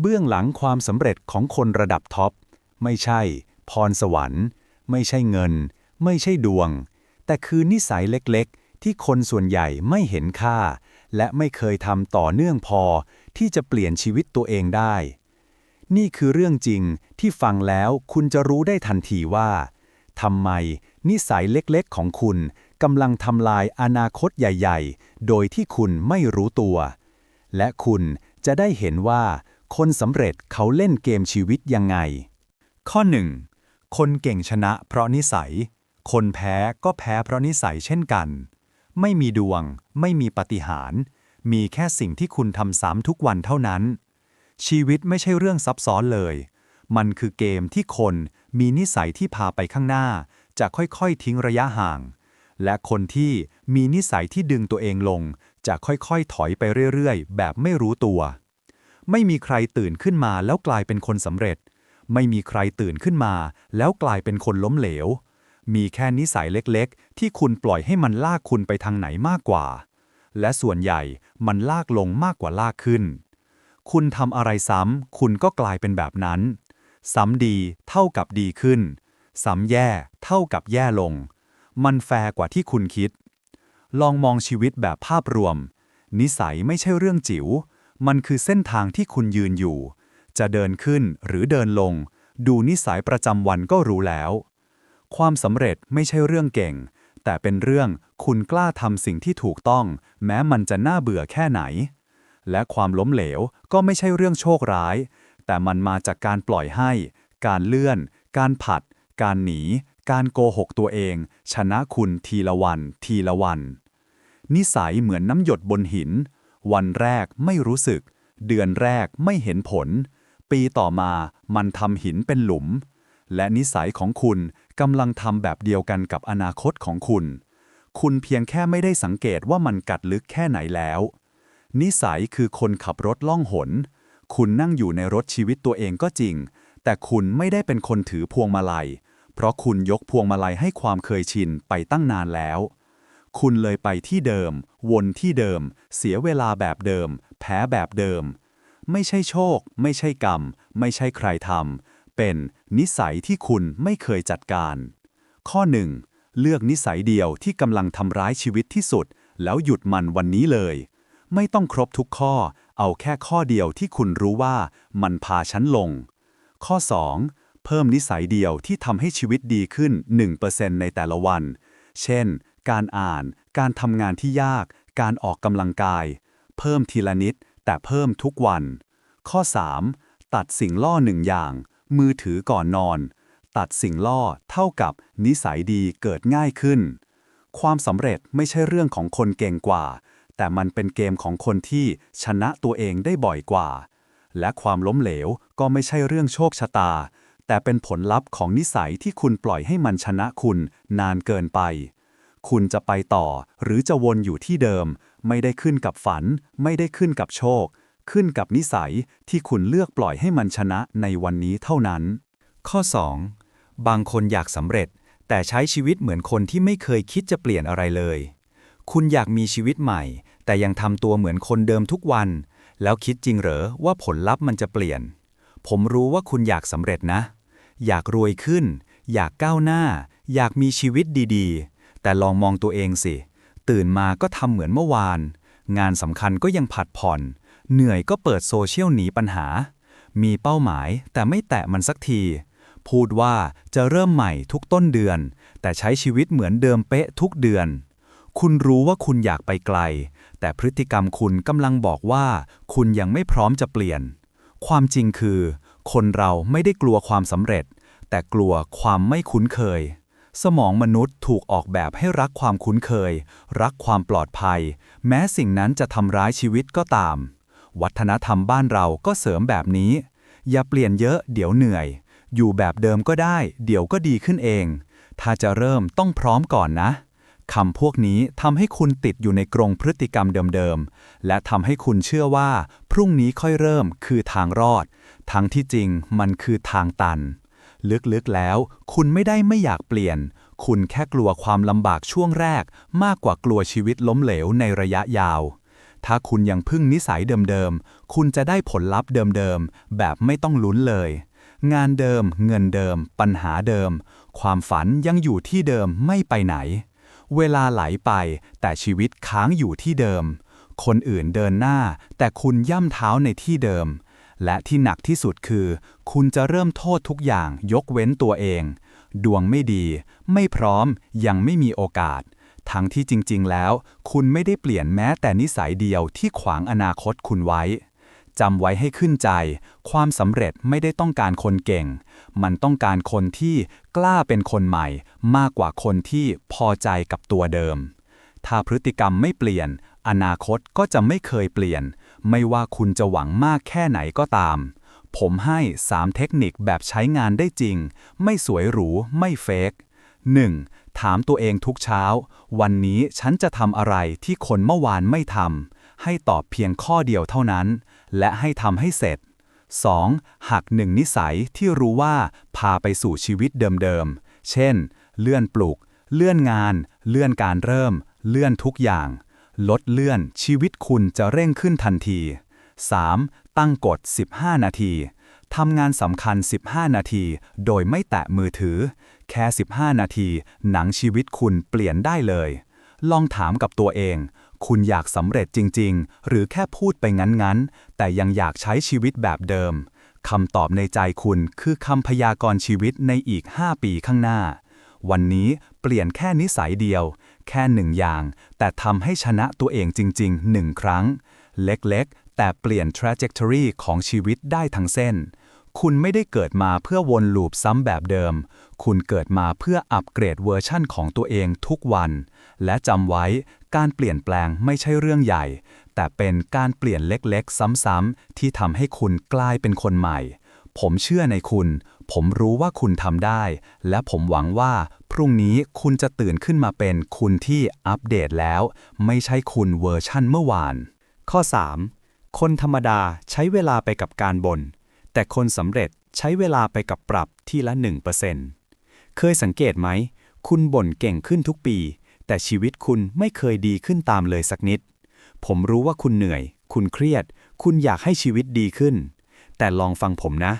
เบื้องหลังความสำเร็จของคนระดับท็อป ไม่ใช่ พรสวรรค์ ไม่ใช่เงิน ไม่ใช่ดวง แต่คือนิสัยเล็กๆ ที่คนส่วนใหญ่ไม่เห็นค่า และไม่เคยทำต่อเนื่องพอที่จะเปลี่ยนชีวิตตัวเองได้ นี่คือเรื่องจริงที่ฟังแล้วคุณจะรู้ได้ทันทีว่าทำไมนิสัยเล็กๆ ของคุณกำลังทำลายอนาคตใหญ่ ๆ โดยที่คุณไม่รู้ตัว และคุณจะได้เห็นว่า คนสำเร็จเขาเล่นเกมชีวิตยังไง ข้อ 1. คนเก่งชนะเพราะนิสัย คนแพ้ก็แพ้เพราะนิสัยเช่นกัน ไม่มีดวง ไม่มีปาฏิหารย์มีแค่สิ่งที่คุณทำซ้ำทุกวันเท่านั้น ชีวิตไม่ใช่เรื่องซับซ้อนเลย มันคือเกมที่คนมีนิสัยที่พาไปข้างหน้า จะค่อยๆทิ้งระยะห่าง และคนที่มีนิสัยที่ดึงตัวเองลง จะค่อยๆถอยไปเรื่อยๆ แบบไม่รู้ตัว ไม่มีใครตื่นขึ้นมาแล้วกลายเป็นคนสำเร็จ ไม่มีใครตื่นขึ้นมา แล้วกลายเป็นคนล้มเหลว มีแค่นิสัยเล็กๆ ที่คุณปล่อยให้มันลากคุณไปทางไหนมากกว่า และส่วนใหญ่มันลากลงมากกว่าลากขึ้น คุณทำอะไรซ้ำคุณก็กลายเป็นแบบนั้น ซ้ำดีเท่ากับดีขึ้น ซ้ำแย่เท่ากับแย่ลง มันแฟร์กว่าที่คุณคิด ลองมองชีวิตแบบภาพรวม นิสัยไม่ใช่เรื่องจิ๋ว มันคือเส้นทางที่คุณยืนอยู่ จะเดินขึ้นหรือเดินลง ดูนิสัยประจำวันก็รู้แล้ว ความสำเร็จไม่ใช่เรื่องเก่ง แต่เป็นเรื่องคุณกล้าทำสิ่งที่ถูกต้อง แม้มันจะน่าเบื่อแค่ไหน และความล้มเหลวก็ไม่ใช่เรื่องโชคร้าย แต่มันมาจากการปล่อยให้ การเลื่อน การผัด การหนี การโกหกตัวเอง ชนะคุณทีละวัน ทีละวัน นิสัยเหมือนน้ำหยดบนหิน วันแรกไม่รู้สึก เดือนแรกไม่เห็นผล ปีต่อมามันทำหินเป็นหลุม และนิสัยของคุณกำลังทำแบบเดียวกันกับอนาคตของคุณ คุณเพียงแค่ไม่ได้สังเกตว่ามันกัดลึกแค่ไหนแล้ว นิสัยคือคนขับรถล่องหน คุณนั่งอยู่ในรถชีวิตตัวเองก็จริง แต่คุณไม่ได้เป็นคนถือพวงมาลัย เพราะคุณยกพวงมาลัยให้ความเคยชินไปตั้งนานแล้ว คุณเลยไปที่เดิม วนที่เดิม เสียเวลาแบบเดิม แพ้แบบเดิม ไม่ใช่โชค ไม่ใช่กรรม ไม่ใช่ใครทำเป็นนิสัยที่คุณไม่เคยจัดการ ข้อ 1. เลือกนิสัยเดียวที่กำลังทำร้ายชีวิตที่สุด แล้วหยุดมันวันนี้เลย ไม่ต้องครบทุกข้อ เอาแค่ข้อเดียวที่คุณรู้ว่ามันพาฉันลง ข้อ 2. เพิ่มนิสัยเดียวที่ทำให้ชีวิตดีขึ้น 1%ในแต่ละวัน เช่น การอ่าน การทำงานที่ยาก การออกกำลังกาย เพิ่มทีละนิด แต่เพิ่มทุกวัน ข้อ 3. ตัดสิ่งล่อหนึ่งอย่าง มือถือก่อนนอน ตัดสิ่งล่อเท่ากับนิสัยดีเกิดง่ายขึ้น ความสำเร็จไม่ใช่เรื่องของคนเก่งกว่า แต่มันเป็นเกมของคนที่ชนะตัวเองได้บ่อยกว่า และความล้มเหลวก็ไม่ใช่เรื่องโชคชะตาแต่เป็นผลลัพธ์ของนิสัยที่คุณปล่อยให้มันชนะคุณนานเกินไป คุณจะไปต่อ หรือจะวนอยู่ที่เดิม ไม่ได้ขึ้นกับฝัน ไม่ได้ขึ้นกับโชค ขึ้นกับนิสัยที่คุณเลือกปล่อยให้มันชนะในวันนี้เท่านั้น ข้อ 2. บางคนอยากสำเร็จ แต่ใช้ชีวิตเหมือนคนที่ไม่เคยคิดจะเปลี่ยนอะไรเลย คุณอยากมีชีวิตใหม่ แต่ยังทำตัวเหมือนคนเดิมทุกวัน แล้วคิดจริงเหรอว่าผลลัพธ์มันจะเปลี่ยน ผมรู้ว่าคุณอยากสำเร็จนะ อยากรวยขึ้น อยากก้าวหน้า อยากมีชีวิตดีๆ แต่ลองมองตัวเองสิ ตื่นมาก็ทำเหมือนเมื่อวาน งานสำคัญก็ยังผัดผ่อน เหนื่อยก็เปิดโซเชียลหนีปัญหา มีเป้าหมายแต่ไม่แตะมันสักที พูดว่าจะเริ่มใหม่ทุกต้นเดือน แต่ใช้ชีวิตเหมือนเดิมเป๊ะทุกเดือน คุณรู้ว่าคุณอยากไปไกล แต่พฤติกรรมคุณกำลังบอกว่า คุณยังไม่พร้อมจะเปลี่ยน ความจริงคือ คนเราไม่ได้กลัวความสำเร็จ แต่กลัวความไม่คุ้นเคย สมองมนุษย์ถูกออกแบบให้รักความคุ้นเคย รักความปลอดภัย แม้สิ่งนั้นจะทำร้ายชีวิตก็ตาม วัฒนธรรมบ้านเราก็เสริมแบบนี้ อย่าเปลี่ยนเยอะเดี๋ยวเหนื่อย อยู่แบบเดิมก็ได้ เดี๋ยวก็ดีขึ้นเอง ถ้าจะเริ่มต้องพร้อมก่อนนะคำพวกนี้ทำให้คุณติดอยู่ในกรงพฤติกรรมเดิมๆ และทำให้คุณเชื่อว่า พรุ่งนี้ค่อยเริ่มคือทางรอด ทั้งที่จริงมันคือทางตัน ลึกๆแล้ว คุณไม่ได้ไม่อยากเปลี่ยน คุณแค่กลัวความลำบากช่วงแรก มากกว่ากลัวชีวิตล้มเหลวในระยะยาว ถ้าคุณยังพึ่งนิสัยเดิมๆ คุณจะได้ผลลัพธ์เดิมๆ แบบไม่ต้องลุ้นเลย งานเดิม เงินเดิม ปัญหาเดิม ความฝันยังอยู่ที่เดิมไม่ไปไหน เวลาไหลไป แต่ชีวิตค้างอยู่ที่เดิม คนอื่นเดินหน้า แต่คุณย่ำเท้าในที่เดิม และที่หนักที่สุดคือ คุณจะเริ่มโทษทุกอย่างยกเว้นตัวเอง ดวงไม่ดี ไม่พร้อม ยังไม่มีโอกาส ทั้งที่จริง ๆ แล้ว คุณไม่ได้เปลี่ยนแม้แต่นิสัยเดียวที่ขวางอนาคตคุณไว้จำไว้ให้ขึ้นใจ ความสำเร็จไม่ได้ต้องการคนเก่ง มันต้องการคนที่กล้าเป็นคนใหม่ มากกว่าคนที่พอใจกับตัวเดิม ถ้าพฤติกรรมไม่เปลี่ยน อนาคตก็จะไม่เคยเปลี่ยน ไม่ว่าคุณจะหวังมากแค่ไหนก็ตาม ผมให้ 3 เทคนิคแบบใช้งานได้จริง ไม่สวยหรู ไม่เฟก 1. ถามตัวเองทุกเช้า วันนี้ฉันจะทำอะไรที่คนเมื่อวานไม่ทำ ให้ตอบเพียงข้อเดียวเท่านั้น และให้ทำให้เสร็จ 2. หักหนึ่งนิสัยที่รู้ว่าพาไปสู่ชีวิตเดิมๆ เช่น เลื่อนปลุก เลื่อนงาน เลื่อนการเริ่ม เลื่อนทุกอย่าง ลดเลื่อนชีวิตคุณจะเร่งขึ้นทันที 3. ตั้งกฎ 15 นาที ทำงานสำคัญ 15 นาที โดยไม่แตะมือถือ แค่ 15 นาที หนังชีวิตคุณเปลี่ยนได้เลย ลองถามกับตัวเอง คุณอยากสำเร็จจริง ๆ หรือแค่พูดไปงั้น ๆ แต่ยังอยากใช้ชีวิตแบบเดิม คำตอบในใจคุณคือคำพยากรณ์ชีวิตในอีก 5 ปีข้างหน้า วันนี้เปลี่ยนแค่นิสัยเดียว แค่หนึ่งอย่าง แต่ทำให้ชนะตัวเองจริงๆหนึ่งครั้ง เล็กๆ แต่เปลี่ยน trajectory ของชีวิตได้ทั้งเส้น คุณไม่ได้เกิดมาเพื่อวนลูปซ้ำแบบเดิม คุณเกิดมาเพื่ออัปเกรดเวอร์ชั่นของตัวเองทุกวัน และจำไว้การเปลี่ยนแปลงไม่ใช่เรื่องใหญ่ แต่เป็นการเปลี่ยนเล็กๆ ซ้ำๆที่ทำให้คุณกลายเป็นคนใหม่ ผมเชื่อในคุณ ผมรู้ว่าคุณทำได้ และผมหวังว่าพรุ่งนี้คุณจะตื่นขึ้นมาเป็นคุณที่อัปเดตแล้ว ไม่ใช่คุณเวอร์ชั่นเมื่อวาน ข้อ 3. คนธรรมดาใช้เวลาไปกับการบน่นแต่คนสำเร็จใช้เวลาไปกับปรับที่ละ 1%เคยสังเกตไหม คุณบ่นเก่งขึ้นทุกปี แต่ชีวิตคุณไม่เคยดีขึ้นตามเลยสักนิด ผมรู้ว่าคุณเหนื่อย คุณเครียด คุณอยากให้ชีวิตดีขึ้น แต่ลองฟังผมนะ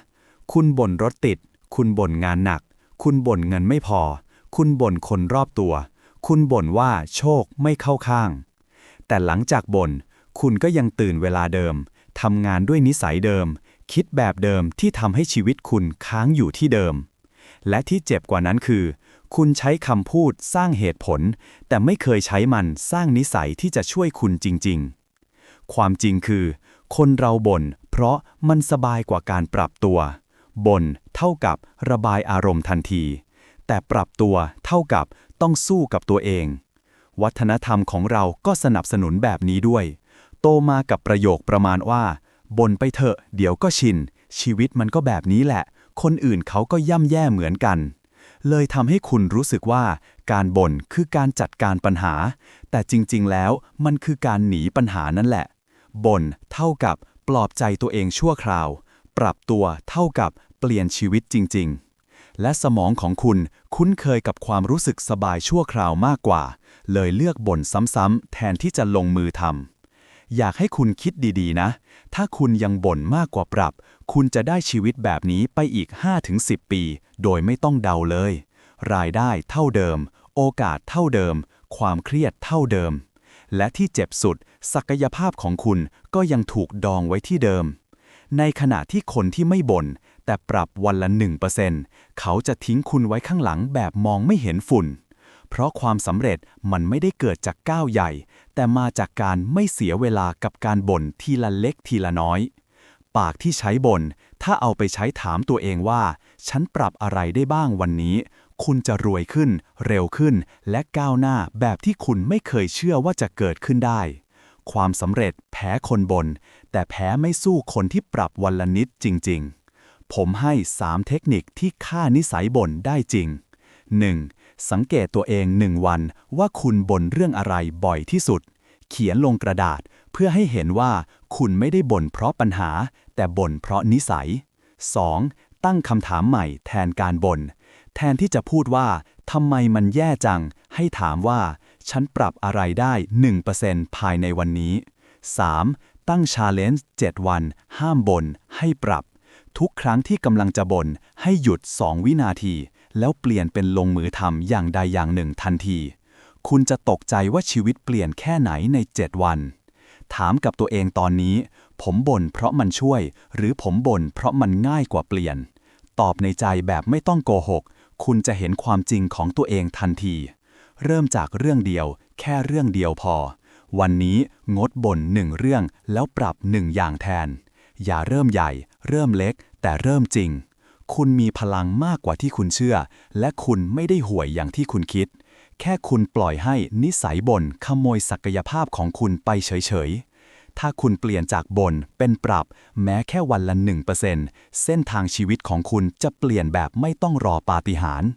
คุณบ่นรถติด คุณบ่นงานหนัก คุณบ่นเงินไม่พอ คุณบ่นคนรอบตัว คุณบ่นว่าโชคไม่เข้าข้าง แต่หลังจากบ่น คุณก็ยังตื่นเวลาเดิม ทำงานด้วยนิสัยเดิม คิดแบบเดิมที่ทำให้ชีวิตคุณค้างอยู่ที่เดิม และที่เจ็บกว่านั้นคือ คุณใช้คำพูดสร้างเหตุผล แต่ไม่เคยใช้มันสร้างนิสัยที่จะช่วยคุณจริง ๆ ความจริงคือ คนเราบ่นเพราะมันสบายกว่าการปรับตัว บ่นเท่ากับระบายอารมณ์ทันที แต่ปรับตัวเท่ากับต้องสู้กับตัวเอง วัฒนธรรมของเราก็สนับสนุนแบบนี้ด้วย โตมากับประโยคประมาณว่าบ่นไปเถอะ เดี๋ยวก็ชิน ชีวิตมันก็แบบนี้แหละ คนอื่นเขาก็ย่ำแย่เหมือนกัน เลยทำให้คุณรู้สึกว่า การบ่นคือการจัดการปัญหา แต่จริงๆแล้วมันคือการหนีปัญหานั่นแหละบ่นเท่ากับปลอบใจตัวเองชั่วคราว ปรับตัวเท่ากับเปลี่ยนชีวิตจริง ๆ และสมองของคุณคุ้นเคยกับความรู้สึกสบายชั่วคราวมากกว่า เลยเลือกบ่นซ้ำๆแทนที่จะลงมือทำอยากให้คุณคิดดีๆนะ ถ้าคุณยังบ่นมากกว่าปรับ คุณจะได้ชีวิตแบบนี้ไปอีก 5-10 ปี โดยไม่ต้องเดาเลย รายได้เท่าเดิม โอกาสเท่าเดิม ความเครียดเท่าเดิม และที่เจ็บสุด ศักยภาพของคุณก็ยังถูกดองไว้ที่เดิม ในขณะที่คนที่ไม่บ่นแต่ปรับวันละ 1%เขาจะทิ้งคุณไว้ข้างหลังแบบมองไม่เห็นฝุ่น เพราะความสำเร็จมันไม่ได้เกิดจากก้าวใหญ่ แต่มาจากการไม่เสียเวลากับการบ่นทีละเล็กทีละน้อย ปากที่ใช้บ่นถ้าเอาไปใช้ถามตัวเองว่า ฉันปรับอะไรได้บ้างวันนี้ คุณจะรวยขึ้น เร็วขึ้น และก้าวหน้าแบบที่คุณไม่เคยเชื่อว่าจะเกิดขึ้นได้ความสำเร็จแพ้คนบ่น แต่แพ้ไม่สู้คนที่ปรับวันละนิดจริง ๆ ผมให้ 3 เทคนิคที่ฆ่านิสัยบ่นได้จริง 1. สังเกตตัวเองหนึ่งวันว่าคุณบ่นเรื่องอะไรบ่อยที่สุด เขียนลงกระดาษเพื่อให้เห็นว่าคุณไม่ได้บ่นเพราะปัญหา แต่บ่นเพราะนิสัย 2. ตั้งคำถามใหม่แทนการบ่นแทนที่จะพูดว่าทำไมมันแย่จัง ให้ถามว่า ฉันปรับอะไรได้ 1%ภายในวันนี้ 3. ตั้งชาเลนจ์7วัน ห้ามบน่นให้ปรับ ทุกครั้งที่กำลังจะบน่นให้หยุด 2 วินาที แล้วเปลี่ยนเป็นลงมือทำอย่างใดอย่างหนึ่งทันที คุณจะตกใจว่าชีวิตเปลี่ยนแค่ไหนใน 7 วัน ถามกับตัวเองตอนนี้ ผมบ่นเพราะมันช่วย หรือผมบ่นเพราะมันง่ายกว่าเปลี่ยน ตอบในใจแบบไม่ต้องโกหก คุณจะเห็นความจริงของตัวเองทันที เริ่มจากเรื่องเดียว แค่เรื่องเดียวพอ วันนี้งดบ่นหนึ่งเรื่องแล้วปรับหนึ่งอย่างแทน อย่าเริ่มใหญ่ เริ่มเล็ก แต่เริ่มจริง คุณมีพลังมากกว่าที่คุณเชื่อ และคุณไม่ได้ห่วยอย่างที่คุณคิด แค่คุณปล่อยให้นิสัยบ่นขโมยศักยภาพของคุณไปเฉยๆถ้าคุณเปลี่ยนจากบ่นเป็นปรับ แม้แค่วันละ 1%เส้นทางชีวิตของคุณจะเปลี่ยนแบบไม่ต้องรอปาฏิหาริย์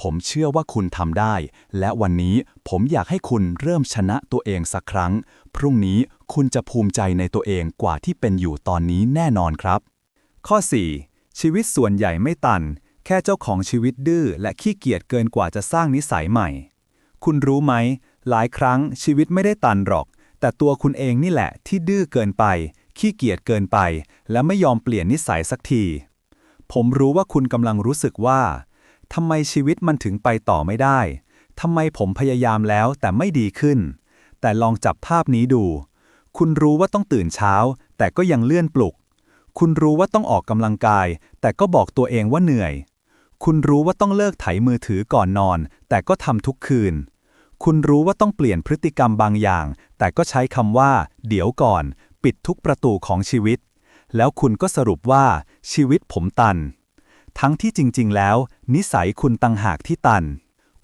ผมเชื่อว่าคุณทำได้ และวันนี้ผมอยากให้คุณเริ่มชนะตัวเองสักครั้ง พรุ่งนี้คุณจะภูมิใจในตัวเองกว่าที่เป็นอยู่ตอนนี้แน่นอนครับ ข้อ 4. ชีวิตส่วนใหญ่ไม่ตัน แค่เจ้าของชีวิตดื้อและขี้เกียจเกินกว่าจะสร้างนิสัยใหม่ คุณรู้ไหม หลายครั้งชีวิตไม่ได้ตันหรอก แต่ตัวคุณเองนี่แหละที่ดื้อเกินไป ขี้เกียจเกินไป และไม่ยอมเปลี่ยนนิสัยสักที ผมรู้ว่าคุณกำลังรู้สึกว่า ทำไมชีวิตมันถึงไปต่อไม่ได้ ทำไมผมพยายามแล้วแต่ไม่ดีขึ้น แต่ลองจับภาพนี้ดู คุณรู้ว่าต้องตื่นเช้า แต่ก็ยังเลื่อนปลุก คุณรู้ว่าต้องออกกำลังกาย แต่ก็บอกตัวเองว่าเหนื่อย คุณรู้ว่าต้องเลิกไถมือถือก่อนนอน แต่ก็ทำทุกคืน คุณรู้ว่าต้องเปลี่ยนพฤติกรรมบางอย่าง แต่ก็ใช้คำว่า เดี๋ยวก่อน ปิดทุกประตูของชีวิต แล้วคุณก็สรุปว่าชีวิตผมตัน ทั้งที่จริง ๆ แล้ว นิสัยคุณตังหากที่ตัน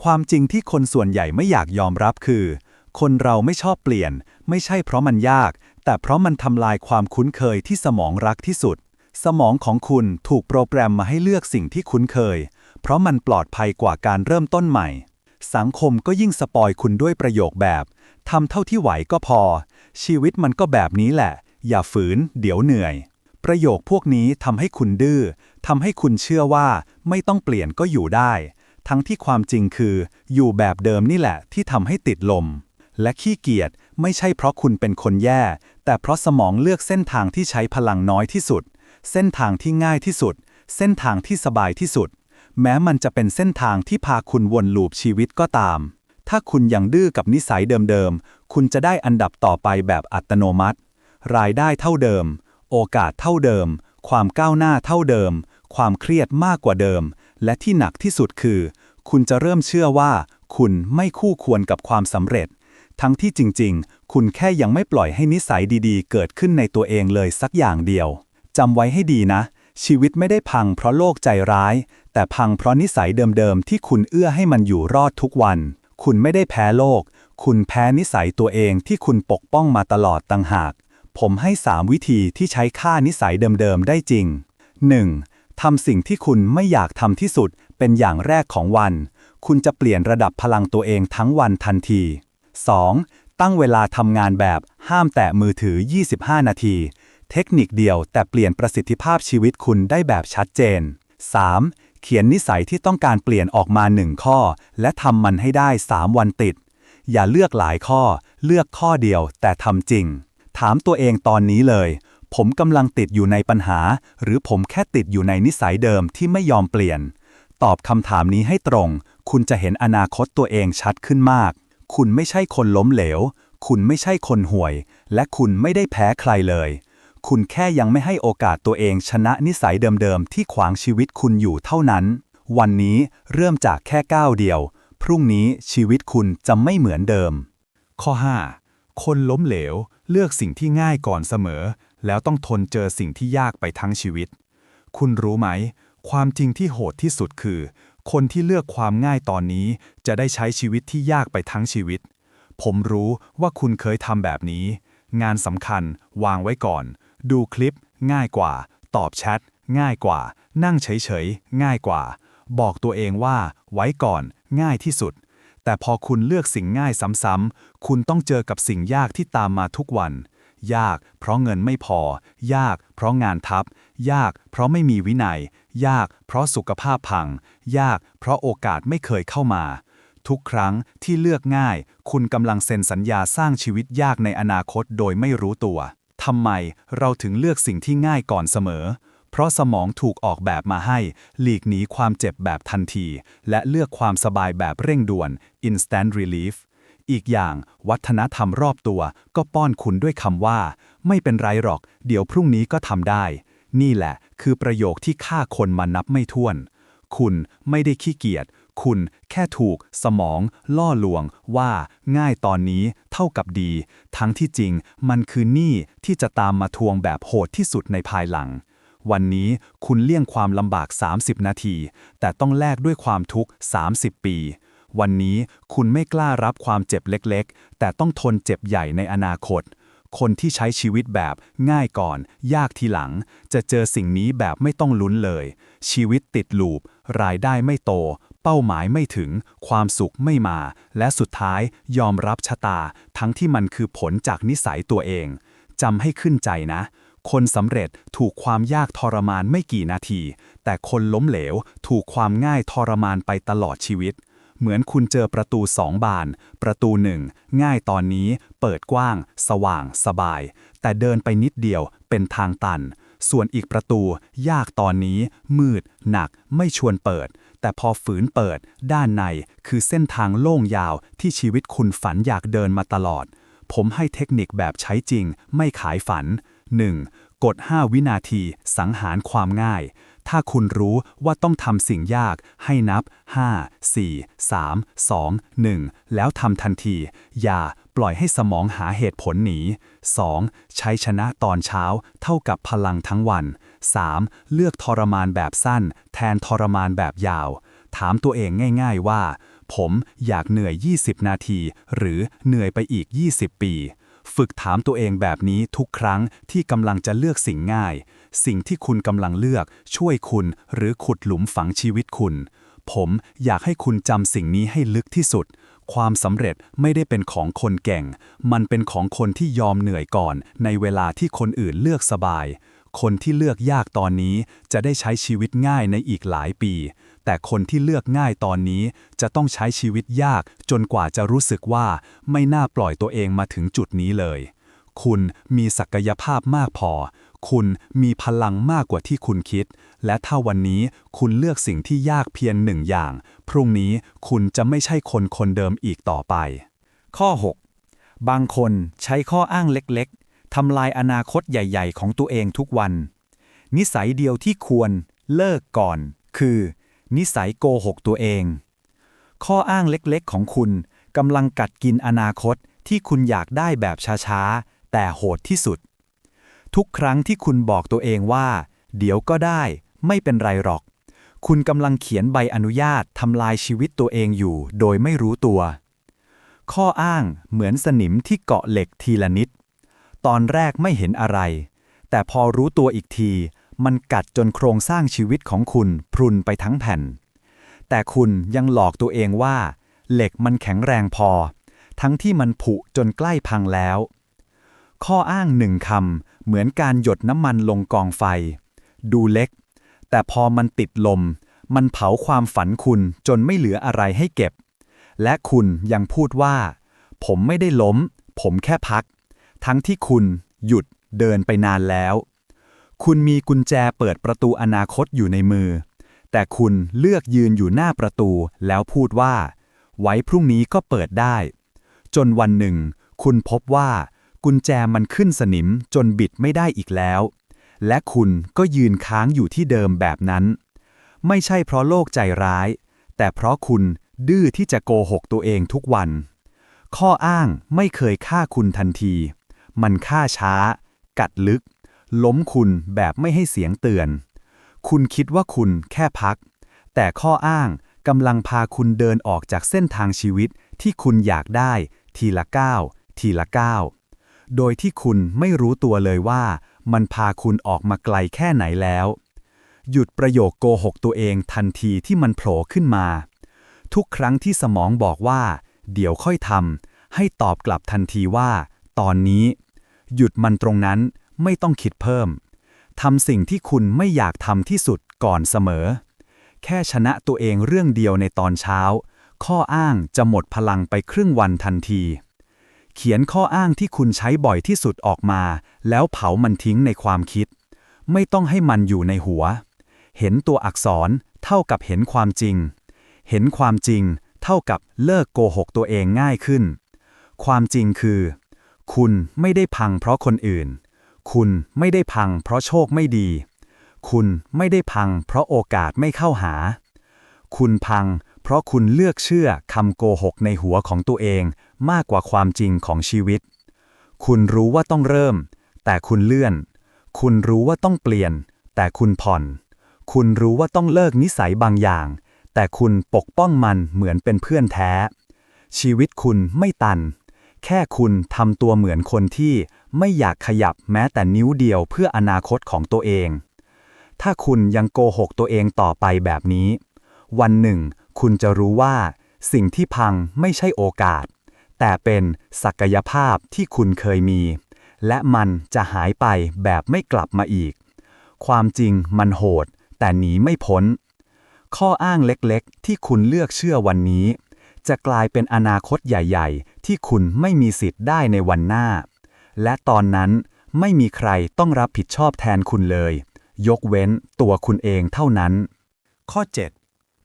ความจริงที่คนส่วนใหญ่ไม่อยากยอมรับคือ คนเราไม่ชอบเปลี่ยน ไม่ใช่เพราะมันยาก แต่เพราะมันทำลายความคุ้นเคยที่สมองรักที่สุด สมองของคุณถูกโปรแกรมมาให้เลือกสิ่งที่คุ้นเคย เพราะมันปลอดภัยกว่าการเริ่มต้นใหม่ สังคมก็ยิ่งสปอยคุณด้วยประโยคแบบทำเท่าที่ไหวก็พอ ชีวิตมันก็แบบนี้แหละ อย่าฝืน เดี๋ยวเหนื่อย ประโยคพวกนี้ทำให้คุณดื้อ ทำให้คุณเชื่อว่าไม่ต้องเปลี่ยนก็อยู่ได้ ทั้งที่ความจริงคือ อยู่แบบเดิมนี่แหละที่ทำให้ติดลม และขี้เกียจไม่ใช่เพราะคุณเป็นคนแย่ แต่เพราะสมองเลือกเส้นทางที่ใช้พลังน้อยที่สุด เส้นทางที่ง่ายที่สุด เส้นทางที่สบายที่สุด แม้มันจะเป็นเส้นทางที่พาคุณวนลูปชีวิตก็ตาม ถ้าคุณยังดื้อกับนิสัยเดิมๆ คุณจะได้อันดับต่อไปแบบอัตโนมัติ รายได้เท่าเดิม โอกาสเท่าเดิม ความก้าวหน้าเท่าเดิม ความเครียดมากกว่าเดิม และที่หนักที่สุดคือ คุณจะเริ่มเชื่อว่า คุณไม่คู่ควรกับความสำเร็จ ทั้งที่จริง ๆ คุณแค่ยังไม่ปล่อยให้นิสัยดีๆ เกิดขึ้นในตัวเองเลยสักอย่างเดียวจำไว้ให้ดีนะ ชีวิตไม่ได้พังเพราะโลกใจร้าย แต่พังเพราะนิสัยเดิมๆ ที่คุณเอื้อให้มันอยู่รอดทุกวัน คุณไม่ได้แพ้โลก คุณแพ้นิสัยตัวเองที่คุณปกป้องมาตลอดต่างหาก ผมให้ 3 วิธีที่ใช้ฆ่านิสัยเดิมๆ ได้จริง 1. ทำสิ่งที่คุณไม่อยากทำที่สุดเป็นอย่างแรกของวัน คุณจะเปลี่ยนระดับพลังตัวเองทั้งวันทันที 2. ตั้งเวลาทำงานแบบห้ามแตะมือถือ 25 นาที เทคนิคเดียวแต่เปลี่ยนประสิทธิภาพชีวิตคุณได้แบบชัดเจน 3. เขียนนิสัยที่ต้องการเปลี่ยนออกมา 1 ข้อ และทำมันให้ได้ 3 วันติด อย่าเลือกหลายข้อ เลือกข้อเดียวแต่ทำจริง ถามตัวเองตอนนี้เลย ผมกำลังติดอยู่ในปัญหา หรือผมแค่ติดอยู่ในนิสัยเดิมที่ไม่ยอมเปลี่ยน ตอบคำถามนี้ให้ตรง คุณจะเห็นอนาคตตัวเองชัดขึ้นมาก คุณไม่ใช่คนล้มเหลว คุณไม่ใช่คนห่วย และคุณไม่ได้แพ้ใครเลย คุณแค่ยังไม่ให้โอกาสตัวเองชนะนิสัยเดิมๆที่ขวางชีวิตคุณอยู่เท่านั้น วันนี้เริ่มจากแค่ก้าวเดียว พรุ่งนี้ชีวิตคุณจะไม่เหมือนเดิม ข้อ 5 คนล้มเหลว เลือกสิ่งที่ง่ายก่อนเสมอ แล้วต้องทนเจอสิ่งที่ยากไปทั้งชีวิต คุณรู้ไหม ความจริงที่โหดที่สุดคือ คนที่เลือกความง่ายตอนนี้จะได้ใช้ชีวิตที่ยากไปทั้งชีวิต ผมรู้ว่าคุณเคยทำแบบนี้ งานสำคัญ วางไว้ก่อน ดูคลิป ง่ายกว่า ตอบแชท ง่ายกว่า นั่งเฉยๆ ง่ายกว่า บอกตัวเองว่า ไว้ก่อน ง่ายที่สุดแต่พอคุณเลือกสิ่งง่ายซ้ำๆ คุณต้องเจอกับสิ่งยากที่ตามมาทุกวัน ยาก เพราะเงินไม่พอ ยาก เพราะงานทับ ยาก เพราะไม่มีวินัย ยาก เพราะสุขภาพพัง ยาก เพราะโอกาสไม่เคยเข้ามา ทุกครั้งที่เลือกง่าย คุณกำลังเซ็นสัญญาสร้างชีวิตยากในอนาคตโดยไม่รู้ตัวทำไมเราถึงเลือกสิ่งที่ง่ายก่อนเสมอ เพราะสมองถูกออกแบบมาให้ หลีกหนีความเจ็บแบบทันที และเลือกความสบายแบบเร่งด่วน instant relief อีกอย่าง วัฒนธรรมรอบตัวก็ป้อนคุณด้วยคำว่า ไม่เป็นไรหรอก เดี๋ยวพรุ่งนี้ก็ทำได้ นี่แหละ คือประโยคที่ฆ่าคนมานับไม่ถ้วน คุณไม่ได้ขี้เกียจคุณแค่ถูก สมอง ล่อลวงว่า ง่ายตอนนี้เท่ากับดี ทั้งที่จริง มันคือหนี้ที่จะตามมาทวงแบบโหดที่สุดในภายหลัง วันนี้คุณเลี่ยงความลำบาก 30 นาที แต่ต้องแลกด้วยความทุกข์ 30 ปี วันนี้คุณไม่กล้ารับความเจ็บเล็กๆ แต่ต้องทนเจ็บใหญ่ในอนาคต คนที่ใช้ชีวิตแบบง่ายก่อน ยากทีหลัง จะเจอสิ่งนี้แบบไม่ต้องลุ้นเลย ชีวิตติดลูป รายได้ไม่โต เป้าหมายไม่ถึง ความสุขไม่มา และสุดท้ายยอมรับชะตา ทั้งที่มันคือผลจากนิสัยตัวเองจำให้ขึ้นใจนะคนสำเร็จถูกความยากทรมานไม่กี่นาที แต่คนล้มเหลวถูกความง่ายทรมานไปตลอดชีวิต เหมือนคุณเจอประตูสองบาน ประตูหนึ่งง่ายตอนนี้ เปิดกว้าง สว่าง สบาย แต่เดินไปนิดเดียวเป็นทางตัน ส่วนอีกประตู ยากตอนนี้ มืด หนัก ไม่ชวนเปิด แต่พอฝืนเปิด ด้านในคือเส้นทางโล่งยาวที่ชีวิตคุณฝันอยากเดินมาตลอด ผมให้เทคนิคแบบใช้จริง ไม่ขายฝัน 1. กด 5 วินาที สังหารความง่าย ถ้าคุณรู้ว่าต้องทำสิ่งยาก ให้นับ 5 4 3 2 1 แล้วทำทันที อย่าปล่อยให้สมองหาเหตุผลหนี 2. ใช้ชนะตอนเช้า เท่ากับพลังทั้งวัน 3. เลือกทรมานแบบสั้น แทนทรมานแบบยาว ถามตัวเองง่าย ๆว่า ผมอยากเหนื่อย 20 นาที หรือเหนื่อยไปอีก 20 ปี ฝึกถามตัวเองแบบนี้ทุกครั้งที่กำลังจะเลือกสิ่งง่าย สิ่งที่คุณกำลังเลือก ช่วยคุณหรือขุดหลุมฝังชีวิตคุณ ผมอยากให้คุณจำสิ่งนี้ให้ลึกที่สุด ความสำเร็จไม่ได้เป็นของคนเก่ง มันเป็นของคนที่ยอมเหนื่อยก่อน ในเวลาที่คนอื่นเลือกสบาย คนที่เลือกยากตอนนี้จะได้ใช้ชีวิตง่ายในอีกหลายปี แต่คนที่เลือกง่ายตอนนี้จะต้องใช้ชีวิตยาก จนกว่าจะรู้สึกว่า ไม่น่าปล่อยตัวเองมาถึงจุดนี้เลยคุณมีศักยภาพมากพอ คุณมีพลังมากกว่าที่คุณคิด และถ้าวันนี้คุณเลือกสิ่งที่ยากเพียงหนึ่งอย่าง พรุ่งนี้คุณจะไม่ใช่คนคนเดิมอีกต่อไป ข้อ 6 บางคนใช้ข้ออ้างเล็กๆทำลายอนาคตใหญ่ ๆ ของตัวเองทุกวัน นิสัยเดียวที่ควรเลิกก่อน คือ นิสัยโกหกตัวเอง ข้ออ้างเล็กๆของคุณกำลังกัดกินอนาคตที่คุณอยากได้แบบช้าๆ แต่โหดที่สุด ทุกครั้งที่คุณบอกตัวเองว่า เดี๋ยวก็ได้ ไม่เป็นไรหรอก คุณกำลังเขียนใบอนุญาตทำลายชีวิตตัวเองอยู่ โดยไม่รู้ตัว ข้ออ้างเหมือนสนิมที่เกาะเหล็กทีละนิด ตอนแรกไม่เห็นอะไร แต่พอรู้ตัวอีกที มันกัดจนโครงสร้างชีวิตของคุณพรุนไปทั้งแผ่น แต่คุณยังหลอกตัวเองว่า เหล็กมันแข็งแรงพอ ทั้งที่มันผุจนใกล้พังแล้ว ข้ออ้างหนึ่งคำเหมือนการหยดน้ำมันลงกองไฟ ดูเล็ก แต่พอมันติดลม มันเผาความฝันคุณจนไม่เหลืออะไรให้เก็บ และคุณยังพูดว่า ผมไม่ได้ล้ม ผมแค่พัก ทั้งที่คุณหยุดเดินไปนานแล้ว คุณมีกุญแจเปิดประตูอนาคตอยู่ในมือ แต่คุณเลือกยืนอยู่หน้าประตูแล้วพูดว่า ไว้พรุ่งนี้ก็เปิดได้ จนวันหนึ่ง คุณพบว่า กุญแจมันขึ้นสนิมจนบิดไม่ได้อีกแล้ว และคุณก็ยืนค้างอยู่ที่เดิมแบบนั้น ไม่ใช่เพราะโลกใจร้าย แต่เพราะคุณดื้อที่จะโกหกตัวเองทุกวัน ข้ออ้างไม่เคยฆ่าคุณทันที มันฆ่าช้า กัดลึก ล้มคุณแบบไม่ให้เสียงเตือน คุณคิดว่าคุณแค่พัก แต่ข้ออ้างกำลังพาคุณเดินออกจากเส้นทางชีวิตที่คุณอยากได้ ทีละก้าวทีละก้าว โดยที่คุณไม่รู้ตัวเลยว่ามันพาคุณออกมาไกลแค่ไหนแล้ว หยุดประโยคโกหกตัวเองทันทีที่มันโผล่ขึ้นมา ทุกครั้งที่สมองบอกว่า เดี๋ยวค่อยทำให้ตอบกลับทันทีว่า ตอนนี้ หยุดมันตรงนั้นไม่ต้องคิดเพิ่มทำสิ่งที่คุณไม่อยากทำที่สุดก่อนเสมอ แค่ชนะตัวเองเรื่องเดียวในตอนเช้า ข้ออ้างจะหมดพลังไปครึ่งวันทันที เขียนข้ออ้างที่คุณใช้บ่อยที่สุดออกมา แล้วเผามันทิ้งในความคิด ไม่ต้องให้มันอยู่ในหัว เห็นตัวอักษรเท่ากับเห็นความจริง เห็นความจริง เท่ากับเลิกโกหกตัวเองง่ายขึ้น ความจริงคือ คุณไม่ได้พังเพราะคนอื่น คุณไม่ได้พังเพราะโชคไม่ดี คุณไม่ได้พังเพราะโอกาสไม่เข้าหา คุณพังเเพราะคุณเลือกเชื่อคำโกหกในหัวของตัวเองมากกว่าความจริงของชีวิต คุณรู้ว่าต้องเริ่ม แต่คุณเลื่อน คุณรู้ว่าต้องเปลี่ยน แต่คุณผ่อน คุณรู้ว่าต้องเลิกนิสัยบางอย่าง แต่คุณปกป้องมันเหมือนเป็นเพื่อนแท้ ชีวิตคุณไม่ตัน แค่คุณทำตัวเหมือนคนที่ไม่อยากขยับแม้แต่นิ้วเดียวเพื่ออนาคตของตัวเอง ถ้าคุณยังโกหกตัวเองต่อไปแบบนี้ วันหนึ่ง คุณจะรู้ว่า สิ่งที่พังไม่ใช่โอกาส แต่เป็นศักยภาพที่คุณเคยมี และมันจะหายไปแบบไม่กลับมาอีก ความจริงมันโหด แต่หนีไม่พ้น ข้ออ้างเล็กๆ ที่คุณเลือกเชื่อวันนี้ จะกลายเป็นอนาคตใหญ่ ๆ ที่คุณไม่มีสิทธิ์ได้ในวันหน้า และตอนนั้นไม่มีใครต้องรับผิดชอบแทนคุณเลย ยกเว้นตัวคุณเองเท่านั้น ข้อ 7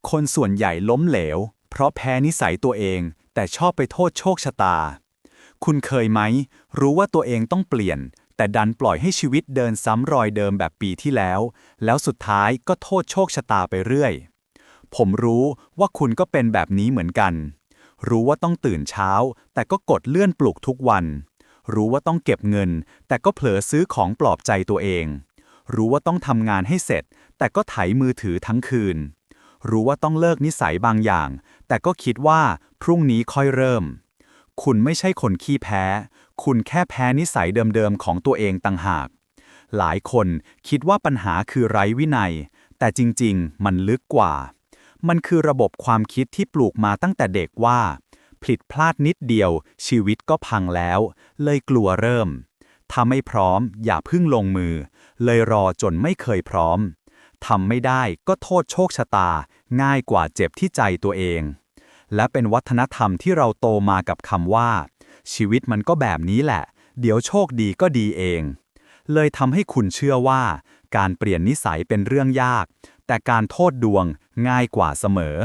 คนส่วนใหญ่ล้มเหลว เพราะแพ้นิสัยตัวเอง แต่ชอบไปโทษโชคชะตา คุณเคยไหม รู้ว่าตัวเองต้องเปลี่ยน แต่ดันปล่อยให้ชีวิตเดินซ้ำรอยเดิมแบบปีที่แล้ว แล้วสุดท้ายก็โทษโชคชะตาไปเรื่อย ผมรู้ว่าคุณก็เป็นแบบนี้เหมือนกัน รู้ว่าต้องตื่นเช้า แต่ก็กดเลื่อนปลุกทุกวัน รู้ว่าต้องเก็บเงิน แต่ก็เผลอซื้อของปลอบใจตัวเอง รู้ว่าต้องทำงานให้เสร็จ แต่ก็ไถมือถือทั้งคืน รู้ว่าต้องเลิกนิสัยบางอย่าง แต่ก็คิดว่าพรุ่งนี้ค่อยเริ่ม คุณไม่ใช่คนขี้แพ้ คุณแค่แพ้นิสัยเดิมๆของตัวเองต่างหาก หลายคนคิดว่าปัญหาคือไร้วินัย แต่จริงๆ มันลึกกว่า มันคือระบบความคิดที่ปลูกมาตั้งแต่เด็กว่าผิดพลาดนิดเดียว ชีวิตก็พังแล้ว เลยกลัวเริ่มถ้าไม่พร้อม อย่าพึ่งลงมือ เลยรอจนไม่เคยพร้อมทำไม่ได้ก็โทษโชคชะตา ง่ายกว่าเจ็บที่ใจตัวเอง และเป็นวัฒนธรรมที่เราโตมากับคำว่า ชีวิตมันก็แบบนี้แหละ เดี๋ยวโชคดีก็ดีเอง เลยทำให้คุณเชื่อว่า การเปลี่ยนนิสัยเป็นเรื่องยาก แต่การโทษดวงง่ายกว่าเสมอ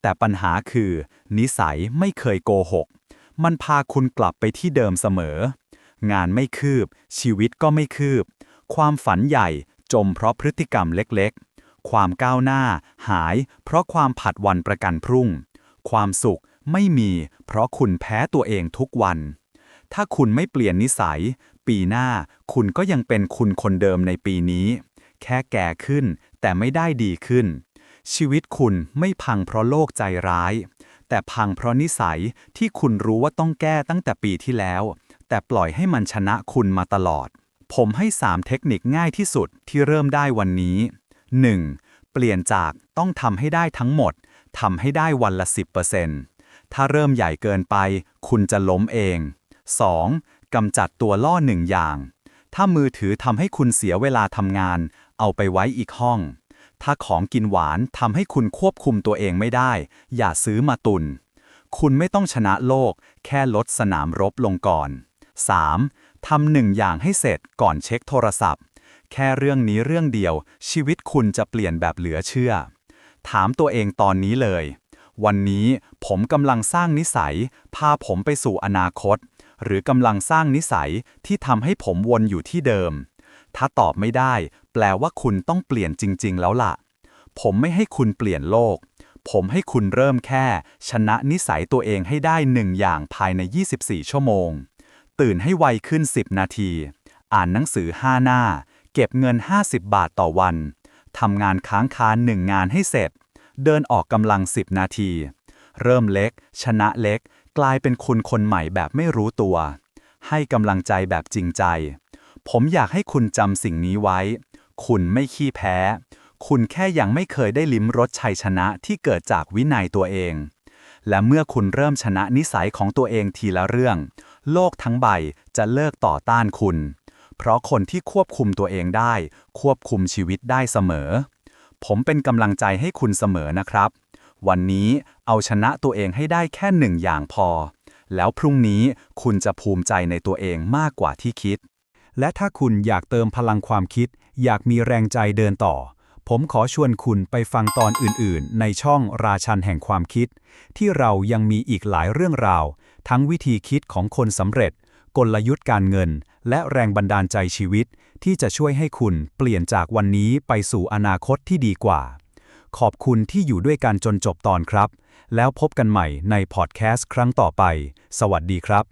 แต่ปัญหาคือ นิสัยไม่เคยโกหก มันพาคุณกลับไปที่เดิมเสมอ งานไม่คืบ ชีวิตก็ไม่คืบ ความฝันใหญ่จมเพราะพฤติกรรมเล็กๆ ความก้าวหน้า หาย เพราะความผัดวันประกันพรุ่ง ความสุขไม่มี เพราะคุณแพ้ตัวเองทุกวัน ถ้าคุณไม่เปลี่ยนนิสัย ปีหน้าคุณก็ยังเป็นคุณคนเดิมในปีนี้ แค่แก่ขึ้น แต่ไม่ได้ดีขึ้น ชีวิตคุณไม่พังเพราะโลกใจร้าย แต่พังเพราะนิสัยที่คุณรู้ว่าต้องแก้ตั้งแต่ปีที่แล้ว แต่ปล่อยให้มันชนะคุณมาตลอดผมให้ 3 เทคนิคง่ายที่สุดที่เริ่มได้วันนี้ 1. เปลี่ยนจากต้องทำให้ได้ทั้งหมดทำให้ได้วันละ 10%ถ้าเริ่มใหญ่เกินไป คุณจะล้มเอง 2. กำจัดตัวล่อหนึ่งอย่าง ถ้ามือถือทำให้คุณเสียเวลาทำงาน เอาไปไว้อีกห้อง ถ้าของกินหวานทำให้คุณควบคุมตัวเองไม่ได้ อย่าซื้อมาตุน คุณไม่ต้องชนะโลก แค่ลดสนามรบลงก่อน 3. ทำหนึ่งอย่างให้เสร็จก่อนเช็คโทรศัพท์ แค่เรื่องนี้เรื่องเดียว ชีวิตคุณจะเปลี่ยนแบบเหลือเชื่อ ถามตัวเองตอนนี้เลย วันนี้ผมกำลังสร้างนิสัย พาผมไปสู่อนาคต หรือกำลังสร้างนิสัยที่ทำให้ผมวนอยู่ที่เดิม ถ้าตอบไม่ได้ แปลว่าคุณต้องเปลี่ยนจริง ๆ แล้วล่ะ ผมไม่ให้คุณเปลี่ยนโลก ผมให้คุณเริ่มแค่ ชนะนิสัยตัวเองให้ได้หนึ่งอย่างภายใน 24 ชั่วโมง ตื่นให้ไวขึ้น 10 นาที อ่านหนังสือ 5 หน้า เก็บเงิน 50 บาทต่อวันทำงานค้างคานหนึ่งงานให้เสร็จ เดินออกกำลัง 10 นาที เริ่มเล็ก ชนะเล็ก กลายเป็นคุณคนใหม่แบบไม่รู้ตัว ให้กำลังใจแบบจริงใจ ผมอยากให้คุณจำสิ่งนี้ไว้ คุณไม่ขี้แพ้ คุณแค่ยังไม่เคยได้ลิ้มรสชัยชนะที่เกิดจากวินัยตัวเอง และเมื่อคุณเริ่มชนะนิสัยของตัวเองทีละเรื่อง โลกทั้งใบจะเลิกต่อต้านคุณ เพราะคนที่ควบคุมตัวเองได้ ควบคุมชีวิตได้เสมอ ผมเป็นกำลังใจให้คุณเสมอนะครับ วันนี้เอาชนะตัวเองให้ได้แค่หนึ่งอย่างพอ แล้วพรุ่งนี้คุณจะภูมิใจในตัวเองมากกว่าที่คิด และถ้าคุณอยากเติมพลังความคิด อยากมีแรงใจเดินต่อ ผมขอชวนคุณไปฟังตอนอื่น ๆ ในช่องราชันแห่งความคิด ที่เรายังมีอีกหลายเรื่องราว ทั้งวิธีคิดของคนสำเร็จ กลยุทธ์การเงิน และแรงบันดาลใจชีวิต ที่จะช่วยให้คุณเปลี่ยนจากวันนี้ไปสู่อนาคตที่ดีกว่า ขอบคุณที่อยู่ด้วยกันจนจบตอนครับ แล้วพบกันใหม่ในพอดแคสต์ครั้งต่อไป สวัสดีครับ